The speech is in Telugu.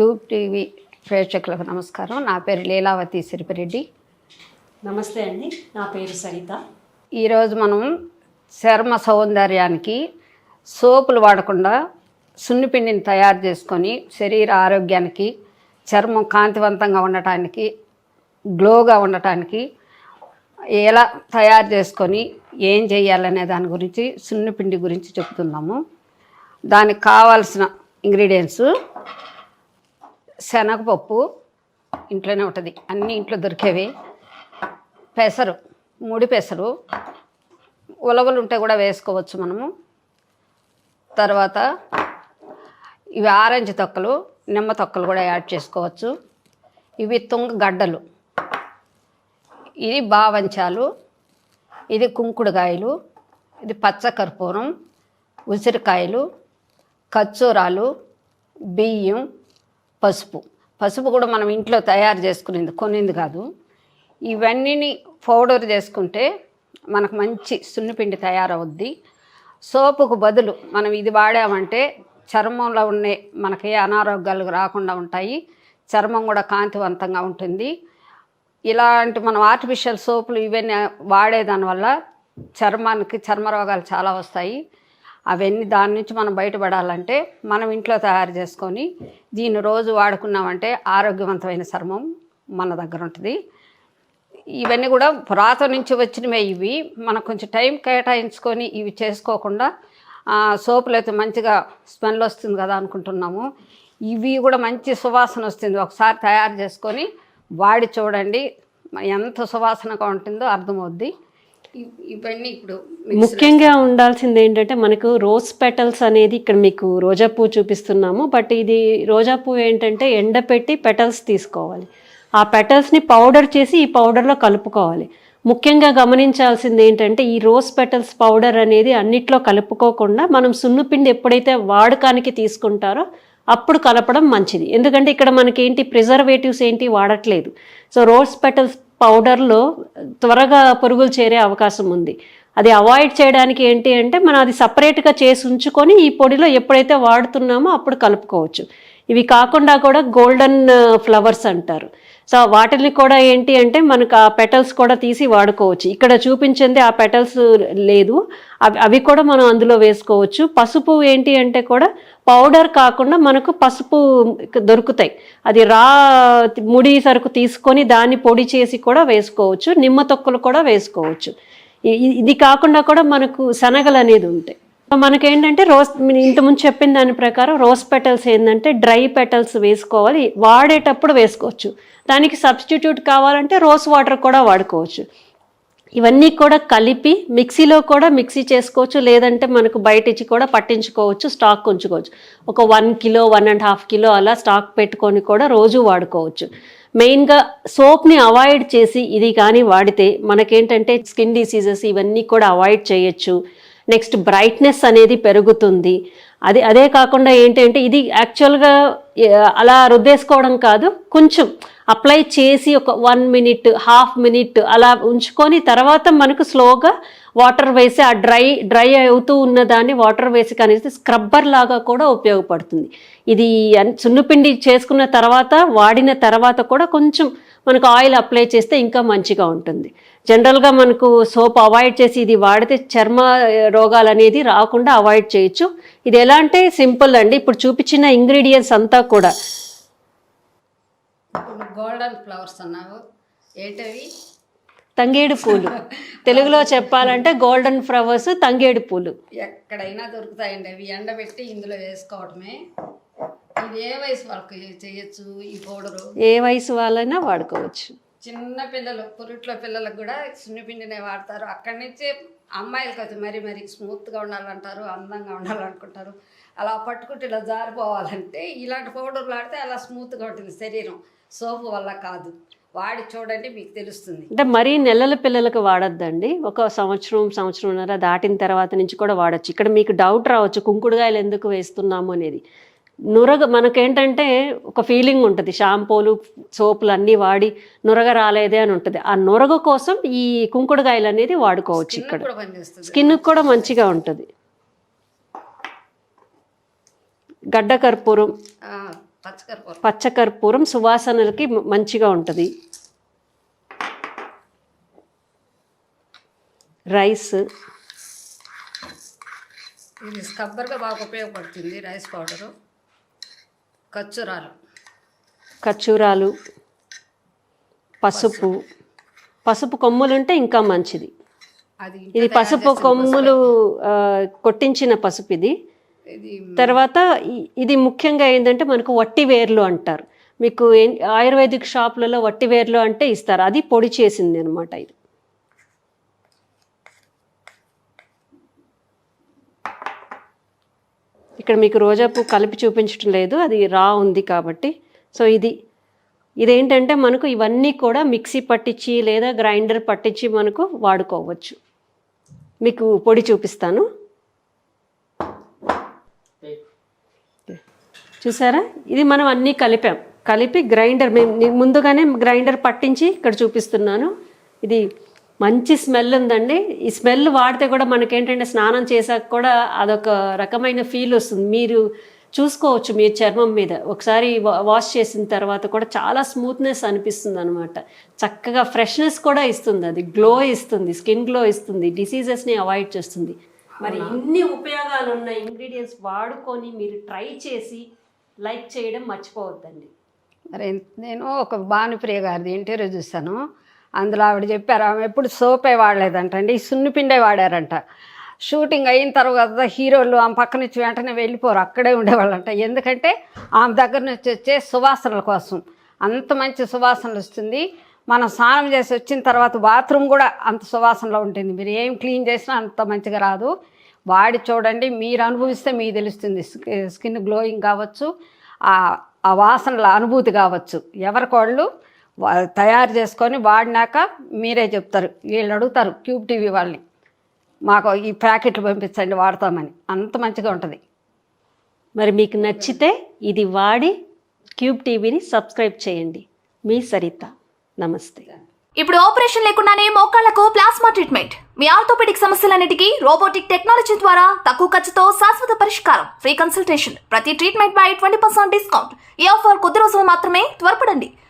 క్యూబ్ టీవీ ప్రేక్షకులకు నమస్కారం. నా పేరు లీలావతి సిరిపిరెడ్డి. నమస్తే అండి. నా పేరు సరిత. ఈరోజు మనం చర్మ సౌందర్యానికి సోపులు వాడకుండా సున్నిపిండిని తయారు చేసుకొని శరీర ఆరోగ్యానికి చర్మం కాంతివంతంగా ఉండటానికి గ్లోగా ఉండటానికి ఎలా తయారు చేసుకొని ఏం చేయాలనే దాని గురించి సున్నిపిండి గురించి చెప్తున్నాము. దానికి కావాల్సిన ఇంగ్రీడియంట్స్ శనగపప్పు ఇంట్లోనే ఉంటుంది. అన్నీ ఇంట్లో దొరికేవి. పెసరు ముడి పెసరు ఉలవలు ఉంటే కూడా వేసుకోవచ్చు మనము. తర్వాత ఇవి ఆరెంజ్ తొక్కలు నిమ్మ తొక్కలు కూడా యాడ్ చేసుకోవచ్చు. ఇవి తుంగ గడ్డలు. ఇది బావంచాలు ఇది కుంకుడుకాయలు ఇది పచ్చకర్పూరం ఉసిరికాయలు ఖర్జూరాలు బియ్యం పసుపు. పసుపు కూడా మనం ఇంట్లో తయారు చేసుకునేది కొనింది కాదు. ఇవన్నీని పౌడర్ చేసుకుంటే మనకు మంచి సున్నిపిండి తయారవుద్ది. సోపుకు బదులు మనం ఇది వాడామంటే చర్మంలో ఉండే మనకి ఏ అనారోగ్యాలు రాకుండా ఉంటాయి. చర్మం కూడా కాంతివంతంగా ఉంటుంది. ఇలాంటి మనం ఆర్టిఫిషియల్ సోపులు ఇవన్నీ వాడేదానివల్ల చర్మానికి చర్మ రోగాలు చాలా వస్తాయి. అవన్నీ దాని నుంచి మనం బయటపడాలంటే మనం ఇంట్లో తయారు చేసుకొని దీన్ని రోజు వాడుకున్నామంటే ఆరోగ్యవంతమైన చర్మం మన దగ్గర ఉంటుంది. ఇవన్నీ కూడా పురాతన నుంచి వచ్చినవే ఇవి. మనకు కొంచెం టైం కేటాయించుకొని ఇవి చేసుకోకుండా సోపులు అయితే మంచిగా స్మెల్ వస్తుంది కదా అనుకుంటున్నాము. ఇవి కూడా మంచి సువాసన వస్తుంది. ఒకసారి తయారు చేసుకొని వాడి చూడండి. ఎంత సువాసనగా ఉంటుందో అర్థమవుద్ది. ఇవన్నీ ఇప్పుడు ముఖ్యంగా ఉండాల్సింది ఏంటంటే మనకు రోజ్ పెటల్స్ అనేది ఇక్కడ మీకు రోజా పువ్వు చూపిస్తున్నాము బట్ ఇది రోజా పువ్వు ఏంటంటే ఎండపెట్టి పెటల్స్ తీసుకోవాలి. ఆ పెటల్స్ని పౌడర్ చేసి ఈ పౌడర్లో కలుపుకోవాలి. ముఖ్యంగా గమనించాల్సింది ఏంటంటే ఈ రోజ్ పెటల్స్ పౌడర్ అనేది అన్నిట్లో కలుపుకోకుండా మనం సున్నుపిండి ఎప్పుడైతే వాడకానికి తీసుకుంటారో అప్పుడు కలపడం మంచిది. ఎందుకంటే ఇక్కడ మనకి ఏంటి ప్రిజర్వేటివ్స్ ఏంటి వాడట్లేదు. సో రోజ్ పెటల్స్ పౌడర్లో త్వరగా పురుగులు చేరే అవకాశం ఉంది. అది అవాయిడ్ చేయడానికి ఏంటి అంటే మనం అది సపరేట్గా చేసి ఉంచుకొని ఈ పొడిలో ఎప్పుడైతే వాడుతున్నామో అప్పుడు కలుపుకోవచ్చు. ఇవి కాకుండా కూడా గోల్డెన్ ఫ్లవర్స్ అంటారు. సో వాటిని కూడా ఏంటి అంటే మనకు ఆ పెటల్స్ కూడా తీసి వాడుకోవచ్చు. ఇక్కడ చూపించింది ఆ పెటల్స్ లేదు. అవి అవి కూడా మనం అందులో వేసుకోవచ్చు. పసుపు ఏంటి అంటే కూడా పౌడర్ కాకుండా మనకు పసుపు దొరుకుతాయి. అది రా ముడి సరుకు తీసుకొని దాన్ని పొడి చేసి కూడా వేసుకోవచ్చు. నిమ్మ తొక్కలు కూడా వేసుకోవచ్చు. ఇది కాకుండా కూడా మనకు శనగలు అనేది ఉంటాయి. మనకేంటంటే రోజ్ ఇంతకుముందు చెప్పిన దాని ప్రకారం రోజ్ పెటల్స్ ఏంటంటే డ్రై పెటల్స్ వేసుకోవాలి. వాడేటప్పుడు వేసుకోవచ్చు. దానికి సబ్స్టిట్యూట్ కావాలంటే రోజ్ వాటర్ కూడా వాడుకోవచ్చు. ఇవన్నీ కూడా కలిపి మిక్సీలో కూడా మిక్సీ చేసుకోవచ్చు. లేదంటే మనకు బయట ఇచ్చి కూడా పట్టించుకోవచ్చు. స్టాక్ ఉంచుకోవచ్చు. ఒక one kilo one and half kilo అలా స్టాక్ పెట్టుకొని కూడా రోజు వాడుకోవచ్చు. మెయిన్గా సోప్ని అవాయిడ్ చేసి ఇది కానీ వాడితే మనకేంటంటే స్కిన్ డిసీజెస్ ఇవన్నీ కూడా అవాయిడ్ చేయొచ్చు. నెక్స్ట్ బ్రైట్నెస్ అనేది పెరుగుతుంది. అది అదే కాకుండా ఏంటంటే ఇది యాక్చువల్గా అలా రుద్దేసుకోవడం కాదు. కొంచెం అప్లై చేసి ఒక వన్ మినిట్ హాఫ్ మినిట్ అలా ఉంచుకొని తర్వాత మనకు స్లోగా వాటర్ వేసి ఆ డ్రై డ్రై అవుతూ ఉన్న దాన్ని వాటర్ వేసి కనేసి స్క్రబ్బర్ లాగా కూడా ఉపయోగపడుతుంది. ఇది సున్నుపిండి చేసుకున్న తర్వాత వాడిన తర్వాత కూడా కొంచెం మనకు ఆయిల్ అప్లై చేస్తే ఇంకా మంచిగా ఉంటుంది. జనరల్గా మనకు సోప్ అవాయిడ్ చేసి ఇది వాడితే చర్మ రోగాలు అనేది రాకుండా అవాయిడ్ చేయొచ్చు. ఇది ఎలా అంటే సింపుల్ అండి. ఇప్పుడు చూపించిన ఇంగ్రీడియంట్స్ అంతా కూడా. గోల్డెన్ ఫ్లవర్స్ అన్నావు. ఏంటవి? తంగేడు పూలు. తెలుగులో చెప్పాలంటే గోల్డెన్ ఫ్లవర్స్ తంగేడు పూలు. ఎక్కడైనా దొరుకుతాయండి. అవి ఎండబెట్టి ఇందులో వేసుకోవడమే. ఏ వయసు వాళ్ళకి చేయొచ్చు ఈ పౌడరు? ఏ వయసు వాళ్ళైనా వాడుకోవచ్చు. చిన్న పిల్లలు పురిట్లో పిల్లలకు కూడా సున్నిపిండినే వాడతారు. అక్కడి నుంచి అమ్మాయిలకి అయితే మరీ మరీ స్మూత్గా ఉండాలంటారు అందంగా ఉండాలనుకుంటారు. అలా పట్టుకుంటే ఇలా జారిపోవాలంటే ఇలాంటి పౌడర్లు ఆడితే అలా స్మూత్గా ఉంటుంది శరీరం. సోపు వల్ల కాదు. వాడి చూడండి మీకు తెలుస్తుంది. అంటే మరీ నెలల పిల్లలకు వాడొద్దండి. ఒక సంవత్సరం సంవత్సరంన్నర దాటిన తర్వాత నుంచి కూడా వాడచ్చు. ఇక్కడ మీకు డౌట్ రావచ్చు కుంకుడుగాయలు ఎందుకు వేస్తున్నాము అనేది. నురగ మనకేంటంటే ఒక ఫీలింగ్ ఉంటుంది. షాంపూలు సోపులు అన్నీ వాడి నురగ రాలేదే అని ఉంటుంది. ఆ నురగ కోసం ఈ కుంకుడుగాయలు అనేది వాడుకోవచ్చు ఇక్కడ. స్కిన్ కూడా మంచిగా ఉంటుంది. గడ్డ కర్పూరం పచ్చకర్పూరం పచ్చకర్పూరం సువాసనలకి మంచిగా ఉంటుంది. రైస్. ఇది స్కబ్బర్గా బాగా ఉపయోగపడుతుంది రైస్ పౌడరు. ఖర్చురాలు ఖర్జూరాలు పసుపు. పసుపు కొమ్ములు ఉంటే ఇంకా మంచిది. ఇది పసుపు కొమ్ములు కొట్టించిన పసుపు ఇది. తర్వాత ఇది ముఖ్యంగా ఏంటంటే మనకు వట్టి వేర్లు అంటారు. మీకు ఆయుర్వేదిక్ షాపులలో వట్టి వేర్లు అంటే ఇస్తారు. అది పొడి చేసింది అనమాట ఇది. ఇక్కడ మీకు రోజా పువ్వు కలిపి చూపించడం లేదు అది రా ఉంది కాబట్టి. సో ఇది ఇదేంటంటే మనకు ఇవన్నీ కూడా మిక్సీ పట్టించి లేదా గ్రైండర్ పట్టించి మనకు వాడుకోవచ్చు. మీకు పొడి చూపిస్తాను. చూసారా? ఇది మనం అన్నీ కలిపాం. కలిపి గ్రైండర్ మేము ముందుగానే గ్రైండర్ పట్టించి ఇక్కడ చూపిస్తున్నాను. ఇది మంచి స్మెల్ ఉందండి. ఈ స్మెల్ వాడితే కూడా మనకేంటంటే స్నానం చేశాక కూడా అదొక రకమైన ఫీల్ వస్తుంది. మీరు చూసుకోవచ్చు మీ చర్మం మీద. ఒకసారి వా- వాష్ చేసిన తర్వాత కూడా చాలా స్మూత్నెస్ అనిపిస్తుంది అనమాట చక్కగా ఫ్రెష్నెస్ కూడా ఇస్తుంది అది. గ్లో ఇస్తుంది. స్కిన్ గ్లో ఇస్తుంది. డిసీజెస్ని అవాయిడ్ చేస్తుంది. మరి ఇన్ని ఉపయోగాలు ఉన్న ఇంగ్రీడియంట్స్ వాడుకొని మీరు ట్రై చేసి లైక్ చేయడం మర్చిపోవద్దండి. మరి నేను ఒక భానుప్రియ గారిది ఇంటర్వ్యూ చూశాను. అందులో ఆవిడ చెప్పారు ఆమె ఎప్పుడు సోపే వాడలేదంటండి ఈ సున్నిపిండే వాడారంట. షూటింగ్ అయిన తర్వాత హీరోలు ఆమె పక్క నుంచి వెంటనే వెళ్ళిపోరు అక్కడే ఉండేవాళ్ళంట. ఎందుకంటే ఆమె దగ్గర నుంచి వచ్చే సువాసనల కోసం. అంత మంచి సువాసనలు వస్తుంది. మనం స్నానం చేసి వచ్చిన తర్వాత బాత్రూమ్ కూడా అంత సువాసనలో ఉంటుంది. మీరు ఏం క్లీన్ చేసినా అంత మంచిగా రాదు. వాడి చూడండి మీరు అనుభవిస్తే మీకు తెలుస్తుంది. స్కిన్ గ్లోయింగ్ కావచ్చు ఆ ఆ వాసనల అనుభూతి కావచ్చు. ఎవరికోళ్ళు తయారు చేసుకొని వాడినాక మీరే చెప్తారు. వీళ్ళు అడుగుతారు క్యూబ్ టీవీ వాళ్ళని మాకు ఈ ప్యాకెట్లు పంపించండి వాడతామని. అంత మంచిగా ఉంటుంది. మరి మీకు నచ్చితే ఇది వాడి క్యూబ్ టీవీని సబ్స్క్రైబ్ చేయండి. మీ సరిత. నమస్తే. ఇప్పుడు ఆపరేషన్ లేకుండానే మోకాళ్ళకు ప్లాస్మా ట్రీట్మెంట్. మీ ఆర్థోపెడిక్ సమస్యలన్నిటికీ రోబోటిక్ టెక్నాలజీ ద్వారా తక్కువ ఖర్చుతో శాశ్వత పరిష్కారం. Free consultation. ప్రతి ట్రీట్మెంట్ పై ట్వంటీ పర్సెంట్ డిస్కౌంట్. ఈ ఆఫర్ కొద్ది రోజులు మాత్రమే త్వరపడండి.